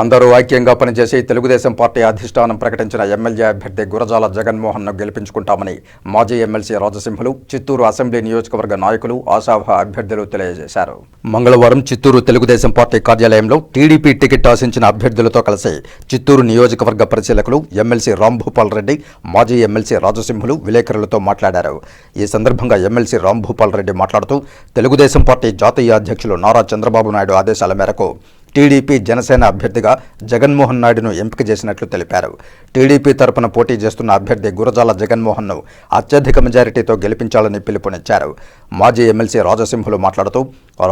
అందరూ ఐక్యంగా పనిచేసి తెలుగుదేశం పార్టీ అధిష్టానం ప్రకటించిన ఎమ్మెల్యే అభ్యర్థి గురజాల జగన్మోహన్ను గెలిపించుకుంటామని మాజీ ఎమ్మెల్సీ రాజసింహులు చిత్తూరు అసెంబ్లీ నియోజకవర్గ నాయకులు ఆశాభ అభ్యర్థులు తెలియజేశారు. మంగళవారం చిత్తూరు తెలుగుదేశం పార్టీ కార్యాలయంలో టీడీపీ టికెట్ ఆశించిన అభ్యర్థులతో కలిసి చిత్తూరు నియోజకవర్గ పరిశీలకులు ఎమ్మెల్సీ రాంభూపాల్ రెడ్డి మాజీ ఎమ్మెల్సీ రాజసింహులు విలేకరులతో మాట్లాడారు. ఈ సందర్భంగా ఎమ్మెల్సీ రాంభూపాల్ రెడ్డి మాట్లాడుతూ తెలుగుదేశం పార్టీ జాతీయ అధ్యక్షులు నారా చంద్రబాబు నాయుడు ఆదేశాల మేరకు టీడీపీ జనసేన అభ్యర్థిగా జగన్మోహన్ నాయుడును ఎంపిక చేసినట్లు తెలిపారు. టీడీపీ తరపున పోటీ చేస్తున్న అభ్యర్థి గురజాల జగన్మోహన్ను అత్యధిక మెజారిటీతో గెలిపించాలని పిలుపునిచ్చారు. మాజీ ఎమ్మెల్సీ రాజసింహులు మాట్లాడుతూ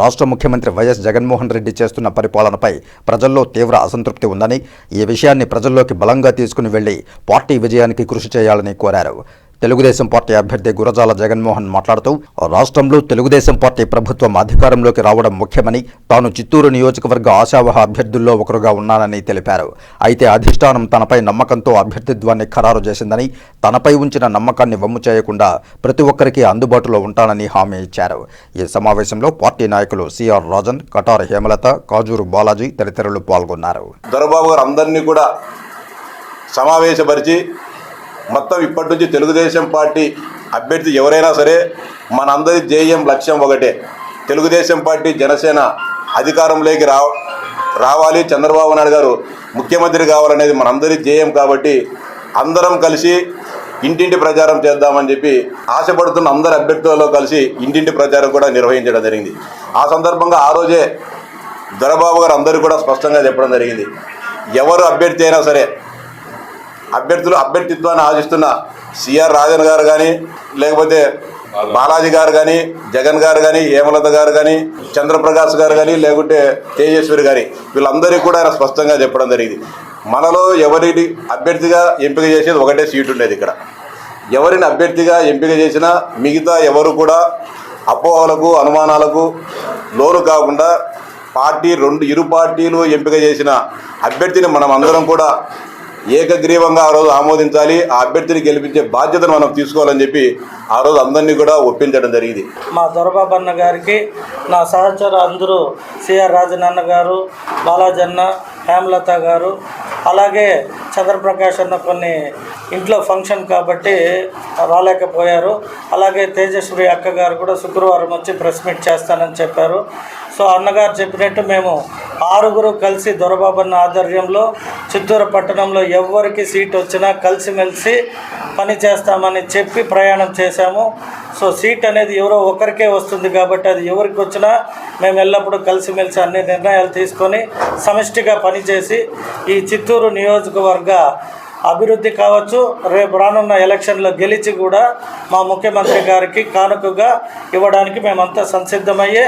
రాష్ట్ర ముఖ్యమంత్రి వైఎస్ జగన్మోహన్ రెడ్డి చేస్తున్న పరిపాలనపై ప్రజల్లో తీవ్ర అసంతృప్తి ఉందని ఈ విషయాన్ని ప్రజల్లోకి బలంగా తీసుకుని వెళ్ళి పార్టీ విజయానికి కృషి చేయాలని కోరారు. తెలుగుదేశం పార్టీ అభ్యర్థి గురజాల జగన్మోహన్ మాట్లాడుతూ రాష్ట్రంలో తెలుగుదేశం పార్టీ ప్రభుత్వం అధికారంలోకి రావడం ముఖ్యమని తాను చిత్తూరు నియోజకవర్గ ఆశావహ అభ్యర్థుల్లో ఒకరుగా ఉన్నానని తెలిపారు. అయితే అధిష్టానం తనపై నమ్మకంతో అభ్యర్థిత్వాన్ని ఖరారు చేసిందని తనపై ఉంచిన నమ్మకాన్ని వమ్ము చేయకుండా ప్రతి ఒక్కరికి అందుబాటులో ఉంటానని హామీ ఇచ్చారు. ఈ సమావేశంలో పార్టీ నాయకులు సిఆర్ రాజన్ కటార్ హేమలత కాజూరు బాలాజీ తదితరులు పాల్గొన్నారు. దొరబాబు గారు అందరినీ కూడా సమావేశపరిచి మొత్తం ఇప్పటి నుంచి తెలుగుదేశం పార్టీ అభ్యర్థి ఎవరైనా సరే మనందరి జేఎం లక్ష్యం ఒకటే. తెలుగుదేశం పార్టీ జనసేన అధికారంలోకి రా రావాలి. చంద్రబాబు నాయుడు గారు ముఖ్యమంత్రి కావాలనేది మనందరి జేయం కాబట్టి అందరం కలిసి ఇంటింటి ప్రచారం చేద్దామని చెప్పి ఆశపడుతున్న అందరి అభ్యర్థులలో కలిసి ఇంటింటి ప్రచారం కూడా నిర్వహించడం జరిగింది. ఆ సందర్భంగా ఆ రోజే దొరబాబు గారు అందరూ కూడా స్పష్టంగా చెప్పడం జరిగింది. ఎవరు అభ్యర్థి అయినా సరే అభ్యర్థులు అభ్యర్థిత్వాన్ని ఆశిస్తున్న సిఆర్ రాజన్ గారు కానీ లేకపోతే బాలాజీ గారు కానీ జగన్ గారు కానీ హేమలత గారు కానీ చంద్రప్రకాష్ గారు కానీ లేకుంటే తేజస్వరి గారి వీళ్ళందరికీ కూడా ఆయన స్పష్టంగా చెప్పడం జరిగింది. మనలో ఎవరిని అభ్యర్థిగా ఎంపిక చేసేది ఒకటే సీటు ఉండేది ఇక్కడ. ఎవరిని అభ్యర్థిగా ఎంపిక చేసినా మిగతా ఎవరు కూడా అపోహలకు అనుమానాలకు లోను కాకుండా పార్టీ రెండు ఇరు పార్టీలు ఎంపిక చేసిన అభ్యర్థిని మనం అందరం కూడా ఏకగ్రీవంగా ఆ రోజు ఆమోదించాలి ఆ అభ్యర్థిని గెలిపించే బాధ్యతను మనం తీసుకోవాలని చెప్పి ఆ రోజు అందరినీ కూడా ఒప్పించడం జరిగింది. మా దొరబాబన్న గారికి నా సహచర అందరూ సిఆర్ రాజనన్న గారు బాలాజన్న హేమలత గారు అలాగే చంద్రప్రకాష్ అన్న కొన్ని ఇంట్లో ఫంక్షన్ కాబట్టి రాలేకపోయారు. అలాగే తేజస్వి అక్క గారు కూడా శుక్రవారం వచ్చి ప్రెస్ మీట్ చేస్తానని చెప్పారు. సో అన్నగారు చెప్పినట్టు మేము ఆరుగురు కలిసి దొరబాబన్న ఆధ్వర్యంలో చిత్తూరు పట్టణంలో ఎవరికి సీట్ వచ్చినా కలిసిమెలిసి పని చేస్తామని చెప్పి ప్రయాణం చేశాము. సో సీట్ అనేది ఎవరో ఒకరికే వస్తుంది కాబట్టి అది ఎవరికి వచ్చినా మేము ఎల్లప్పుడూ కలిసిమెలిసి అన్ని నిర్ణయాలు తీసుకొని సమిష్టిగా పనిచేసి ఈ చిత్తూరు నియోజకవర్గ అభివృద్ధి కావచ్చు. రేపు రానున్న ఎలక్షన్లో గెలిచి కూడా మా ముఖ్యమంత్రి గారికి కానుకగా ఇవ్వడానికి మేమంతా సంసిద్ధమయ్యే